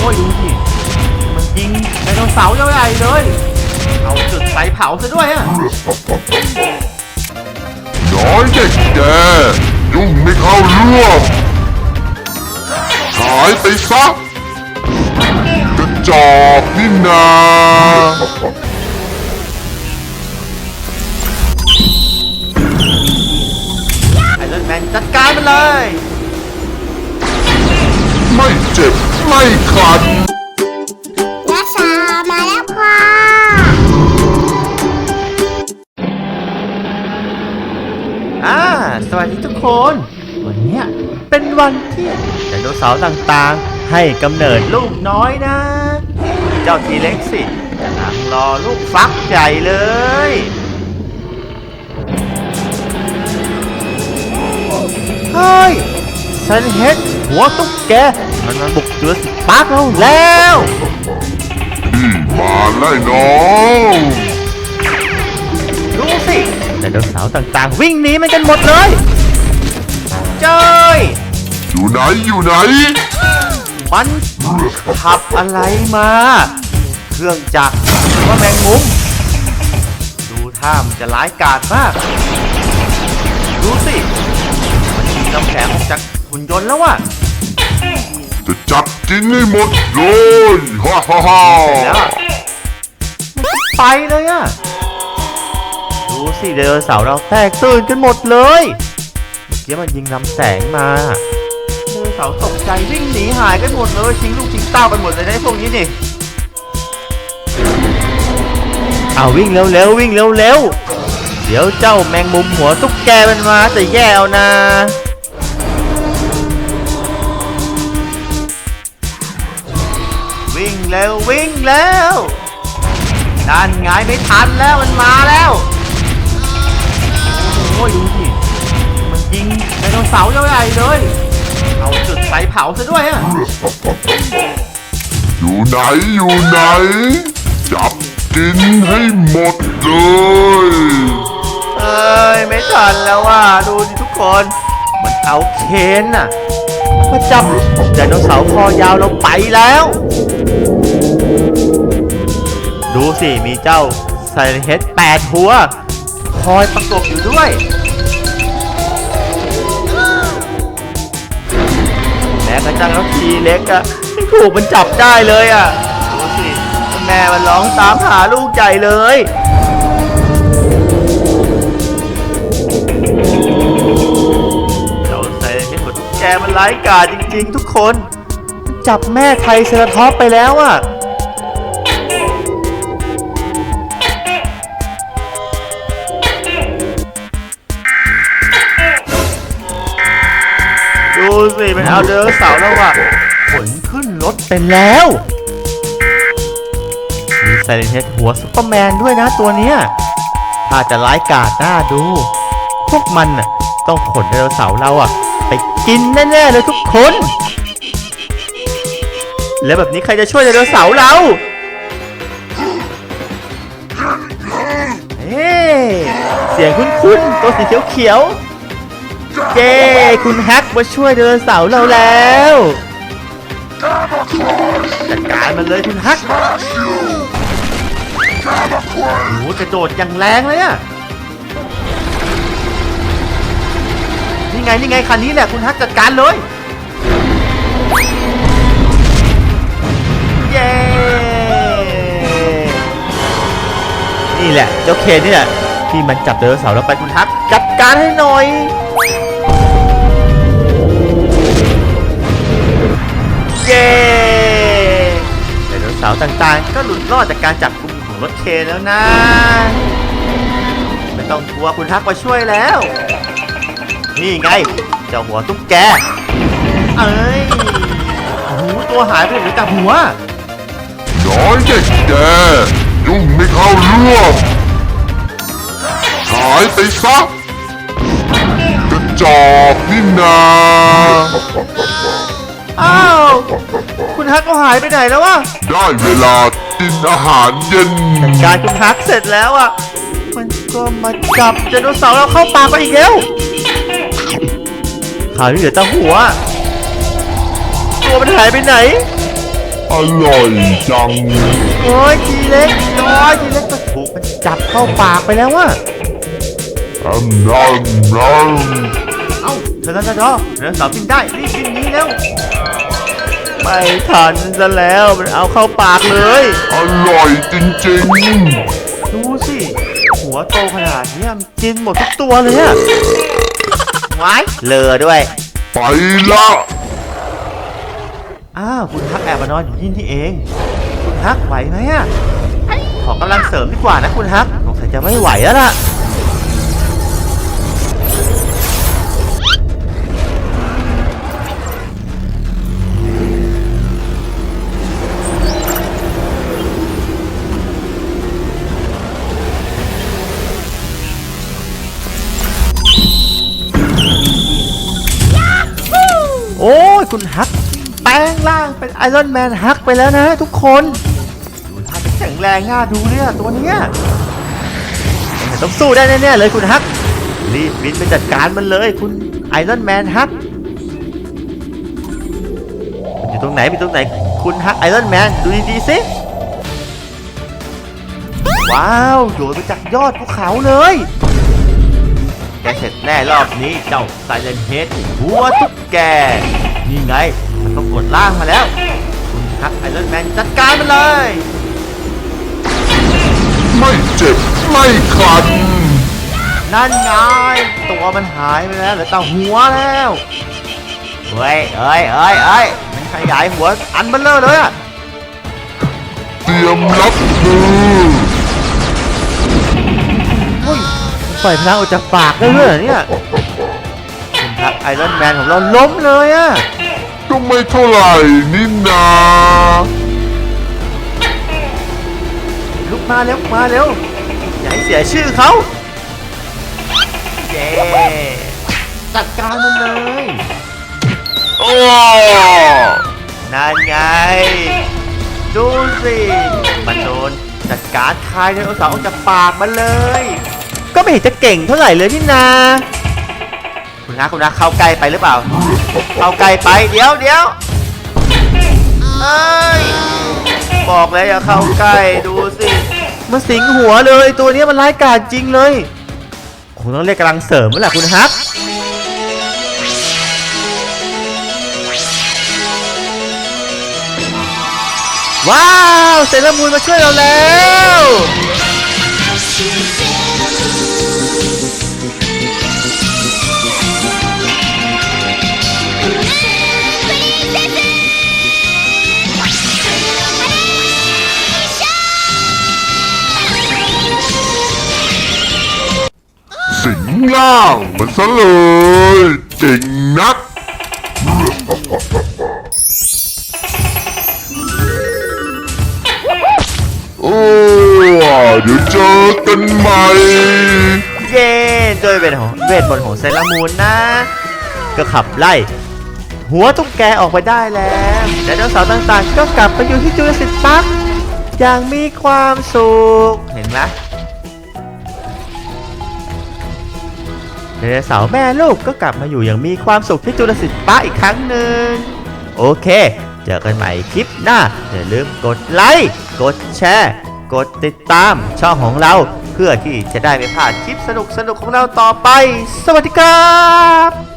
โอ้ยดูสิ มันยิงไดโนเสาร์ใหญ่ๆเลย เอาจุดไฟเผาซะด้วยอะน้อยเด็กแกยุ่งไม่เข้าเรื่องหายไปซะกระจอกนี่นาไอรอนแมนจัดการมันเลย ไม่เจ็บ ไม่คันรักษามาแล้วค่ะอ่าสวัสดีทุกคน วันเนี้ยเป็นวันที่ไดโนเสาร์ต่างๆ ให้กำเนิดลูกน้อยนะ เจ้าทีเล็กสิกำลังรอลูกฟักใหญ่เลยเฮ้ยฉันเห็น หัวตุ๊กแกมันมาบุกเจือสิปาร์กเราแล้วพี่มาไล่น้องดูสิไดโนเสาร์ต่างๆ วิ่งหนีมันกันหมดเลยเจ้ยอยู่ไหนอยู่ไหน มันขับอะไรมา เครื่องจักรหรือว่าแมงมุม ดูท่ามันจะร้ายกาจมาก ดูสิ มันยิงน้ำแข็งออกจากหุ่นยนต์แล้วว่ะ จะจับกินให้หมดเลยฮ่าฮ่าฮ่าแล้วอะมันก็ไปเลยอะดูสิไดโนเสาร์เราแตกตื่นกันหมดเลยเมื่อกี้มันยิงลำแสงมาไดโนเสาร์ตกใจวิ่งหนีหายกันหมดเลยทิ้งลูกทิ้งเต้าไปหมดเลยนะไอ้พวกนี้นี่เอาวิ่งเร็วๆวิ่งเร็วๆเดี๋ยวเจ้าแมงมุมหัวตุ๊กแกมันมาจะแย่เอานะ เร็ววิ่งแล้วนั่นไงไม่ทันแล้วมันมาแล้วโอ้ยดูสิมันยิงไดโนเสาร์ใหญ่ๆเลยเอาจุดไฟเผาซะด้วยอะอยู่ไหนอยู่ไหน จับกินให้หมดเลยเอ้ยไม่ทันแล้วว่าดูดิทุกคนมันเอาเคนน่ะมาจับไดโนเสาร์คอยาวเราไปแล้ว ดูสิ มีเจ้าไซเลนเฮดแปดหัว คอยประกบอยู่ด้วย แม้กระทั่งทีเล็กอะถูกมันจับได้เลยอะดูสิ แม่มันร้องตามหาลูกใหญ่เลยเจ้าไซเลนเฮดทุกแกมันร้ายกาจจริง ๆ ทุกคน จับแม่ไทยเซราทอปไปแล้วอะดู สิมันเอาเดอร์เสาร์แล้วอะขนขึ้นรถไปแล้ว มีไซเลนเฮดหัวซุปเปอร์แมนด้วยนะตัวเนี้ยถ้าจะร้ายกาจหน้าดู พวกมันน่ะต้องขนไดโนเสาร์เราอะไปกินแน่ๆเลยทุกคน แล้วแบบนี้ใครจะช่วยไดโนเสาร์เราเฮ้เสียงคุ้นๆตัวสีเขียวๆ เย้คุณแฮกมาช่วยไดโนเสาร์เราแล้วจัดการมันเลยคุณแฮกโอ้โหกระโดดอย่างแรงเลยอะนี่ไงนี่ไงคันนี้แหละคุณแฮกจัดการเลย เย้ นี่แหละเจ้าเคนนี่แหละที่มันจับไดโนเสาร์เราไปคุณฮักจัดการให้หน่อย รอดจากการจับกลุ่มของรถเคนแล้วนะ ไม่ต้องกลัวคุณฮักมาช่วยแล้ว นี่ไง เจ้าหัวตุ๊กแก เอ้ยโอ้โหตัวหายไปไหนกับหัว น้อยเด็กแกยุ่งไม่เข้าเรื่องหายไปซะกระจอกนี่นา อ้าว คุณฮักก็หายไปไหนแล้ววะได้เวลากินอาหารเย็นการคุณฮักเสร็จแล้วอะ มันก็มาจับไดโนเสาร์เราเข้าปากไปอีกแล้วข่าวนี้เหลือแต่หัว ตัวมันหายไปไหน อร่อยจัง โอ้ยทีเล็กน้อยทีเล็กก็ถูกมันจับเข้าปากไปแล้วว่ะน้ำน้ำน้ เอ้าเธอเธอเธอเธอเรือสาวบินได้รีบบินหนี้แล้วไม่ทันซะแล้วมันเอาเข้าปากเลยำอร่อยจริงดูสิ หัวโตขนาดเนี้ยมันกินหมดทุกตัวเลยอะไว้เลอด้วยๆไปละอ้าวคุณฮักแอบมานอนอยู่ที่นี่เอง คุณฮักไหวไหมอะขอกำลังเสริมดีกว่านะคุณฮักสงสัยจะไม่ไหวแล้วล่ะ โอ้ยคุณฮัก แปลงร่างเป็นไอรอนแมนฮักไปแล้วนะทุกคนดูท่าจะแข็งแรงน่าดูเนี่ยตัวเนี้ยต่ต้องสู้ได้แน่ๆเลยคุณฮัก รีบบินไปจัดการมันเลยคุณไอรอนแมนฮักอยู่ตรงไหนอยู่ตรงไหน คุณฮักไอรอนแมนดูดีๆสิว้าวโดดมาจากยอดภูเขาเลย แกเสร็จแน่รอบนี้เจ้าไซเลนเฮดหัวตุ๊กแก นี่ไงมันต้องกดล่างมาแล้ว คุณฮักไอรอนแมนจัดการมันเลย ไม่เจ็บไม่คัน นั่นไงตัวมันหายไปแล้วเหลือแต่หัวแล้วเฮ้ยเอ้ยเอ้ยเอ้ยมันขยายหัวอันเบลเลอร์เลยอะเตรียมรับมืออุ้ ปล่อยพลังออกจากปากได้ด้วยเหรอเนี่ยคุณฮักไอรอนแมนของเราล้มเลยอะก็ไม่เท่าไหร่นี่นาลุกมาเร็วมาเร็วอย่าให้เสียชื่อเขาเย้จัดการมันเลยโอ้นั่นไง ดูสิมันโดนจัดการคายไดโนเสาร์ออกจากปากมันเลย ก็ไม่เห็นจะเก่งเท่าไหร่เลยนี่นา คุณนะคุณนะเข้าใกล้ไปหรือเปล่า เข้าใกล้ไปเดี๋ยวเดี๋ยวเอ้ยบอกแล้วอย่าเข้าใกล้ดูสิมันสิงหัวเลยตัวนี้มันร้ายกาจจริงเลยคงต้องเรียกกำลังเสริมแล้วแหละคุณฮักว้าวเซเลอรามูนมาช่วยเราแล้ว งล่างมันซะเลยเจ๋งนัก โอ้เดี๋ยวเจอกันใหม่เย้ด้วยเวทของเวทมนของเซเลอรามูนนะ ก็ขับไล่ หัวตุ๊กแกออกไปได้แล้วและไดโนเสาร์ต่างๆ ก็กลับไปอยู่ที่จูราสสิกพาร์คอย่างมีความสุข เห็นไหม ไดโนเสาร์แม่ลูกก็กลับมาอยู่อย่างมีความสุขที่จุลศิษย์ป้าอีกครั้งหนึ่ง โอเค เจอกันใหม่คลิปหน้า อย่าลืมกดไลค์ กดแชร์ กดติดตามช่องของเรา เพื่อที่จะได้ไม่พลาดคลิปสนุกๆของเราต่อไป สวัสดีครับ